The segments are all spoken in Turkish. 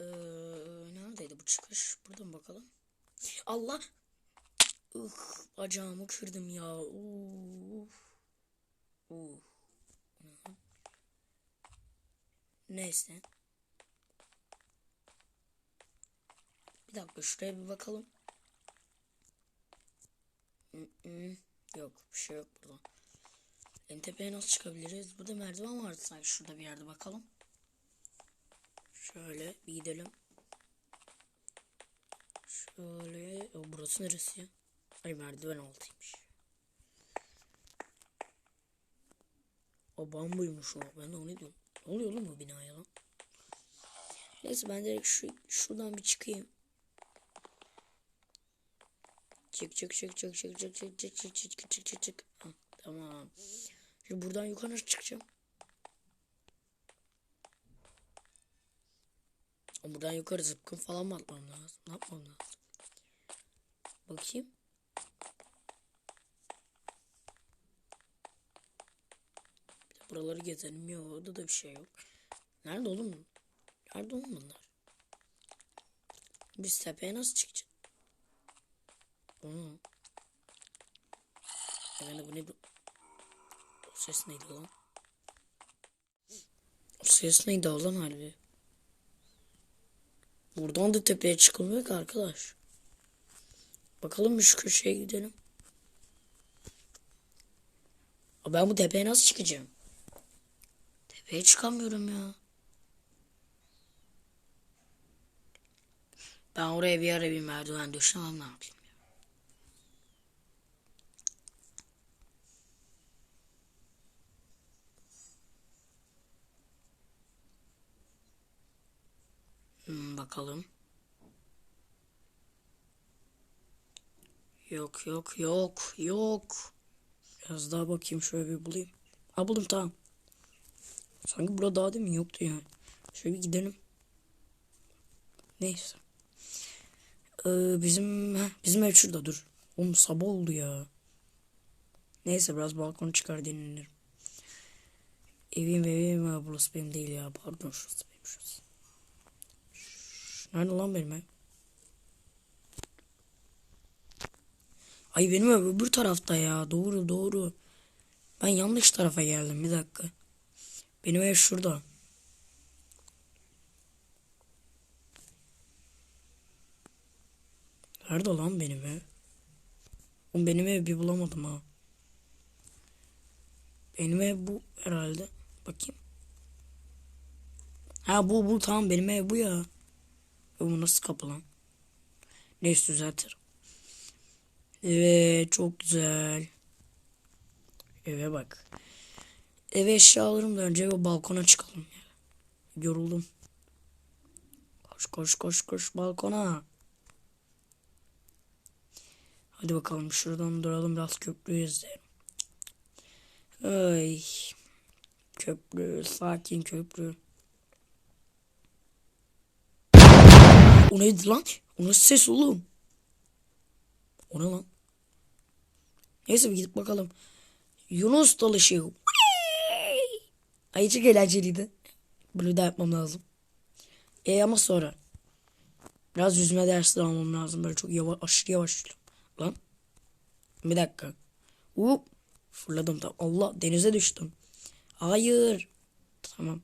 Ee, neredeydi bu çıkış? Buradan bakalım. Allah! Ih, bacağımı kırdım ya. Uf. Uf. Neyse. Bir dakika şuraya bir bakalım. Mm-mm. Yok bir şey yok burada. En tepeye nasıl çıkabiliriz? Burada merdiven vardı sanki şurada bir yerde bakalım. Şöyle bir gidelim. Şöyle. O, burası neresi ya? Ay merdiven altıymış. O bambuymuş o. Ben de onu diyorum. Ne oluyor oğlum bu binaya lan? Neyse ben direkt şu, şuradan bir çıkayım. Çık çık çık çık çık çık çık çık çık çık çık çık çık tamam. Şimdi buradan yukarı çıkacağım. Ama Buradan yukarı zıpkın falan mı atmam lazım? Ne yapmam lazım? Bakayım. Buraları gezelim. Yok orada da bir şey yok. Nerede oğlum? Nerede oğlum bunlar? Biz tepeye nasıl çıkacağız? Onu. Yani bu ne? O ses neydi lan? O ses neydi lan harbi? Buradan da tepeye çıkılmıyor ki arkadaş. Bakalım şu köşeye gidelim. Aa, Ben bu tepeye nasıl çıkacağım? Tepeye çıkamıyorum ya. Ben oraya bir ara bir merdiven döşemem ne yapayım ya. Hmm, bakalım. Yok yok yok yok. Biraz daha bakayım şöyle bir bulayım. Ha buldum tamam. Sanki burada daha demin yoktu yani. Şöyle bir gidelim. Neyse. Ee, bizim bizim ev şurada dur. Oğlum sabah oldu ya. Neyse biraz balkona çıkar dinlenirim. Evim evim burası benim değil ya. Pardon şurası benim şurası. Nerede lan benim ev? Ay benim ev öbür tarafta ya. Doğru doğru. Ben yanlış tarafa geldim bir dakika. Benim ev şurada. Nerede lan benim ev? Oğlum benim ev bir bulamadım ha. Benim ev bu herhalde. Bakayım. Ha bu bu tamam benim ev bu ya. Bu nasıl kapı lan? Neyse düzeltirim. Evet çok güzel. Eve bak. Eve eşyalarımla önce bir balkona çıkalım. ya. Yoruldum. Koş koş koş koş balkona. Hadi bakalım şuradan duralım biraz köprüyü izleyelim. Ay. Köprü, sakin köprü. O neydi lan? O nasıl ses oğlum? O ne lan? Neyse bir gidip bakalım. Yunus dalışı. Ay çok eğlenceliydi. Bunu da yapmam lazım. E ama sonra. Biraz yüzme dersleri almam lazım. Böyle çok yavaş, aşırı yavaş. Lan. Bir dakika. Hop. Fırladım tam. Allah denize düştüm. Hayır. Tamam.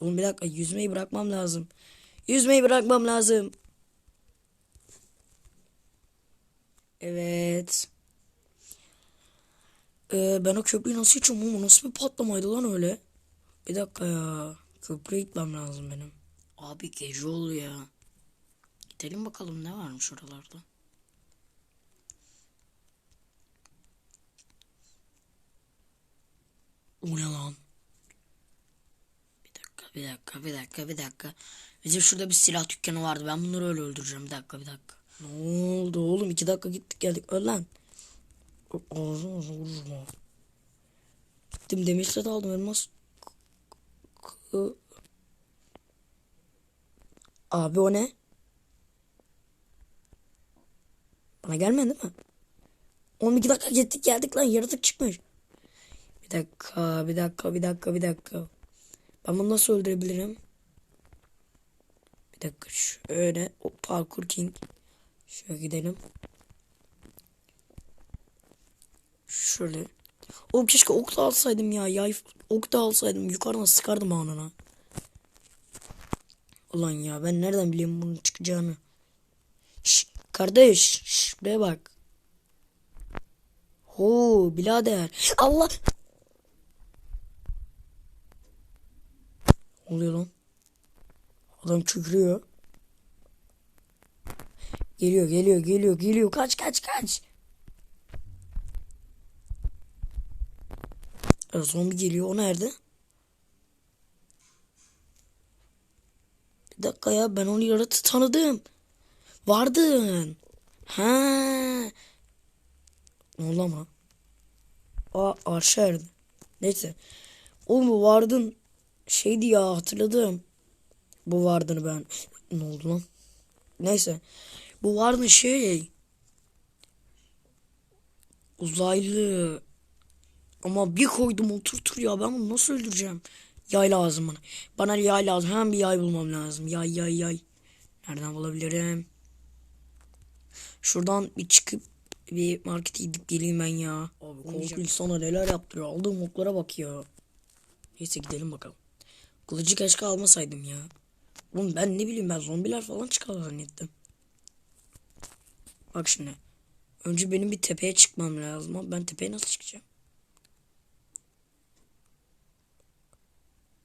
Oğlum bir dakika yüzmeyi bırakmam lazım. Yüzmeyi bırakmam lazım. Evet. Ee, ben o köprüyü nasıl geçiyorum? O Nasıl bir patlamaydı lan öyle? Bir dakika ya. Köprüye gitmem lazım benim. Abi gece oluyor ya. Gidelim bakalım ne varmış oralarda. O ne lan? Bir dakika, bir dakika, bir dakika, bir dakika. Bizim şurada bir silah dükkanı vardı. Ben bunları öyle öldüreceğim. Bir dakika, bir dakika. Ne oldu oğlum? İki dakika gittik geldik. Öl lan. Ağzına ağzına vururum ha. Gittim demir set aldım elmas. Abi o ne? Bana gelmedi mi? 12 dakika gittik geldik lan yaratık çıkmış. Bir dakika, bir dakika, bir dakika, bir dakika. Ben bunu nasıl öldürebilirim? Bir dakika şöyle o parkur king. Şöyle gidelim. Şöyle. Oğlum keşke ok da alsaydım ya. Yay ok da alsaydım. Yukarıdan sıkardım anına. Ulan ya ben nereden bileyim bunun çıkacağını. Şş, kardeş. Şş, buraya bak. Ho birader. Allah. Oluyor lan? Adam kükrüyor. Geliyor geliyor geliyor geliyor. Kaç kaç kaç. Evet, zombi geliyor. O nerede? Bir dakika ya ben onu yaratı tanıdım. Vardın. Ha. Ne oldu ama? Aa Arşer'di. Neyse. Oğlum bu vardın şeydi ya hatırladım. Bu vardığını ben. Ne oldu lan? Neyse. Bu vardın şey. Uzaylı. Ama bir koydum oturtur ya ben bunu nasıl öldüreceğim? Yay lazım bana. Bana yay lazım. Hemen bir yay bulmam lazım. Yay yay yay. Nereden bulabilirim? Şuradan bir çıkıp bir markete gidip geleyim ben ya. Abi korku insana neler yaptırıyor. Aldığım oklara bak ya. Neyse gidelim bakalım. Kılıcı keşke almasaydım ya. Oğlum ben ne bileyim ben zombiler falan çıkar zannettim. Bak şimdi. Önce benim bir tepeye çıkmam lazım ben tepeye nasıl çıkacağım?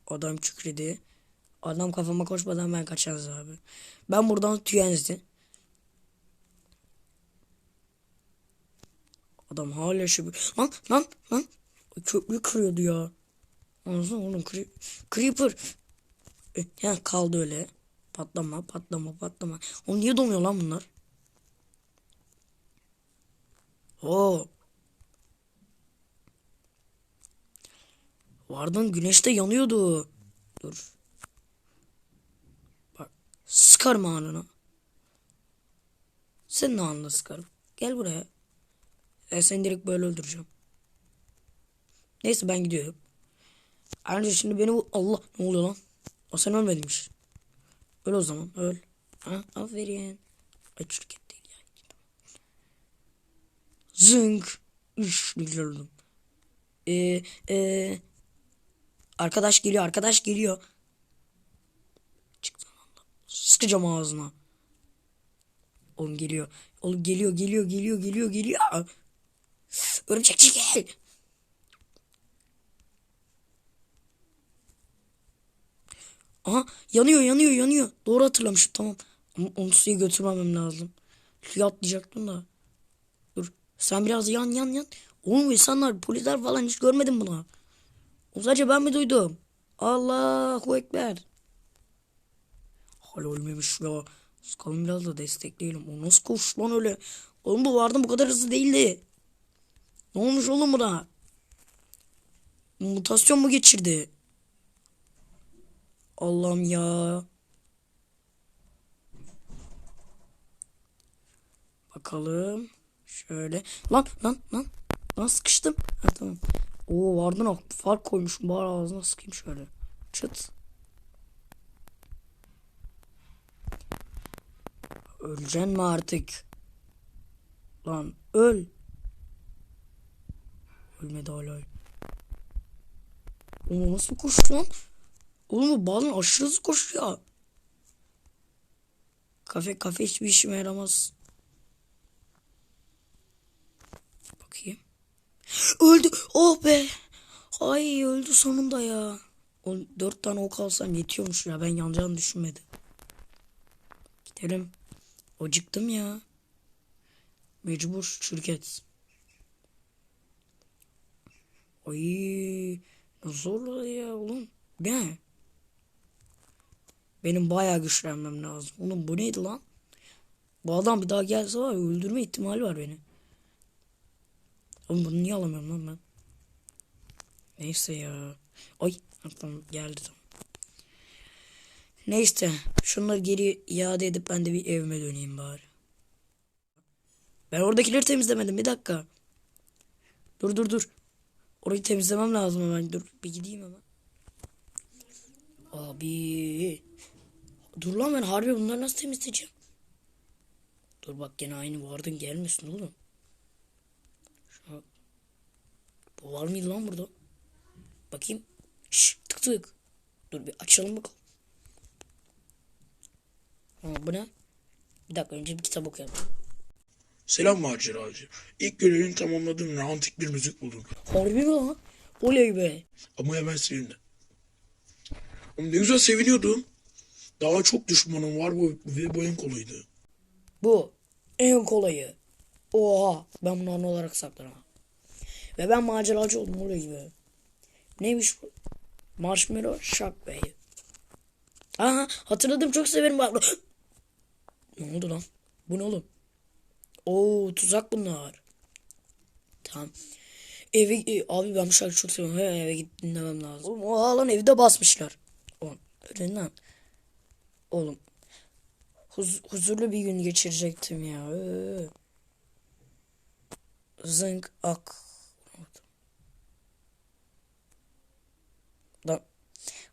Adam kükredi. Adam kafama koşmadan ben kaçarız abi. Ben buradan tüyenzdi. Adam hala şu lan lan lan köprü kırıyordu ya. Anlasana oğlum cre creeper. E, ya kaldı öyle. Patlama patlama patlama. O niye donuyor lan bunlar? Oo. Vardın güneşte yanıyordu. Dur. Bak. Sıkarım anına. Sen ne anla sıkarım. Gel buraya. E, seni direkt böyle öldüreceğim. Neyse ben gidiyorum. Ayrıca şimdi beni bu... Allah ne oluyor lan? O sen ölmediymiş. Öl o zaman öl. Ha, aferin. Ay şirket değil ya. Zınk. Üş öldüm. Ee, ee, arkadaş geliyor arkadaş geliyor. Çıktı anda. Sıkacağım ağzına. Oğlum geliyor. Oğlum geliyor geliyor geliyor geliyor geliyor. Örümcekçi gel. Aha yanıyor yanıyor yanıyor. Doğru hatırlamışım tamam. Ama onu suya götürmemem lazım. Suya atlayacaktım da. Dur sen biraz yan yan yan. Oğlum insanlar polisler falan hiç görmedim bunu. O sadece ben mi duydum? Allahu Ekber. Hala ölmemiş ya. Sıkalım biraz da destekleyelim. O nasıl koştu lan öyle? Oğlum bu vardı bu kadar hızlı değildi. Ne olmuş oğlum buna? Mutasyon mu geçirdi? Allah'ım ya. Bakalım. Şöyle. Lan lan lan. Lan sıkıştım. Ha tamam. Oo vardın o fark koymuşum. Bari ağzına sıkayım şöyle. Çıt. Öleceksin mi artık? Lan öl. Ölmedi hala. Oğlum nasıl koştu lan? Oğlum bazen aşırı hızlı koşuyor. Kafe kafe hiçbir işime yaramaz. Bakayım. Öldü. Oh be. Ay öldü sonunda ya. O dört tane ok alsam yetiyormuş ya. Ben yanacağını düşünmedim. Gidelim. Acıktım ya. Mecbur şirket. Ay zorla ya oğlum. Ne? Benim bayağı güçlenmem lazım. Oğlum bu neydi lan? Bu adam bir daha gelse var ya öldürme ihtimali var beni. Oğlum bunu niye alamıyorum lan ben? Neyse ya. Ay tamam geldi tamam. Neyse şunları geri iade edip ben de bir evime döneyim bari. Ben oradakileri temizlemedim bir dakika. Dur dur dur. Orayı temizlemem lazım hemen. Dur bir gideyim hemen. Abi. Dur lan ben harbi bunları nasıl temizleyeceğim? Dur bak gene aynı vardın gelmesin oğlum. Şu- Bu var mıydı lan burada? Bakayım. Şşş tık tık. Dur bir açalım bakalım. Ha, bu ne? Bir dakika önce bir kitap okuyalım. Selam maceracı. İlk görevini tamamladım ve antik bir müzik buldum. Harbi mi lan? Oley be. Ama hemen silindi. Ama ne güzel seviniyordum. Daha çok düşmanım var bu ve bu en kolaydı. Bu en kolayı. Oha ben bunu anı olarak saklarım. Ve ben maceracı oldum oley be. Neymiş bu? Marshmallow Shockwave. Aha hatırladım çok severim bak. ne oldu lan? Bu ne oğlum? Oo tuzak bunlar. Tamam. Eve e, abi ben bu şarkıyı çok seviyorum. He, eve gidip dinlemem lazım. Oğlum oha lan evde basmışlar. Oğlum öyle lan. Oğlum huz- huzurlu bir gün geçirecektim ya. Ee. Zınk ak.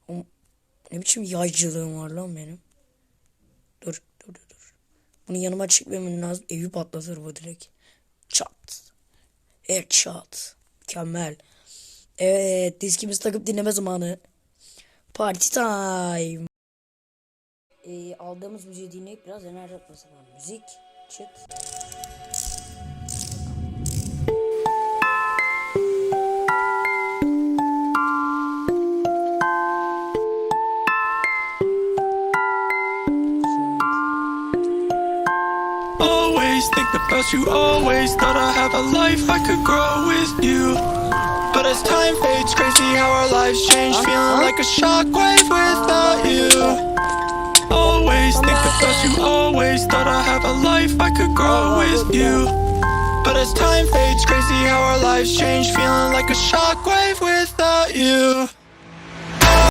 O- ne biçim yaycılığım var lan benim. Dur dur dur dur. Bunu yanıma çekmemem lazım. Evi patlatır bu direkt. Çat. Headshot. Mükemmel. Evet diskimizi takıp dinleme zamanı. Party time. Ee, aldığımız müziği dinleyip biraz enerji atması var. Müzik. Çıt. Always think about you, always thought I have a life I could grow with you. But as time fades, crazy how our lives change, feeling like a shockwave without you. Always think about you, always thought I have a life I could grow with you. But as time fades, crazy how our lives change, feeling like a shockwave without you.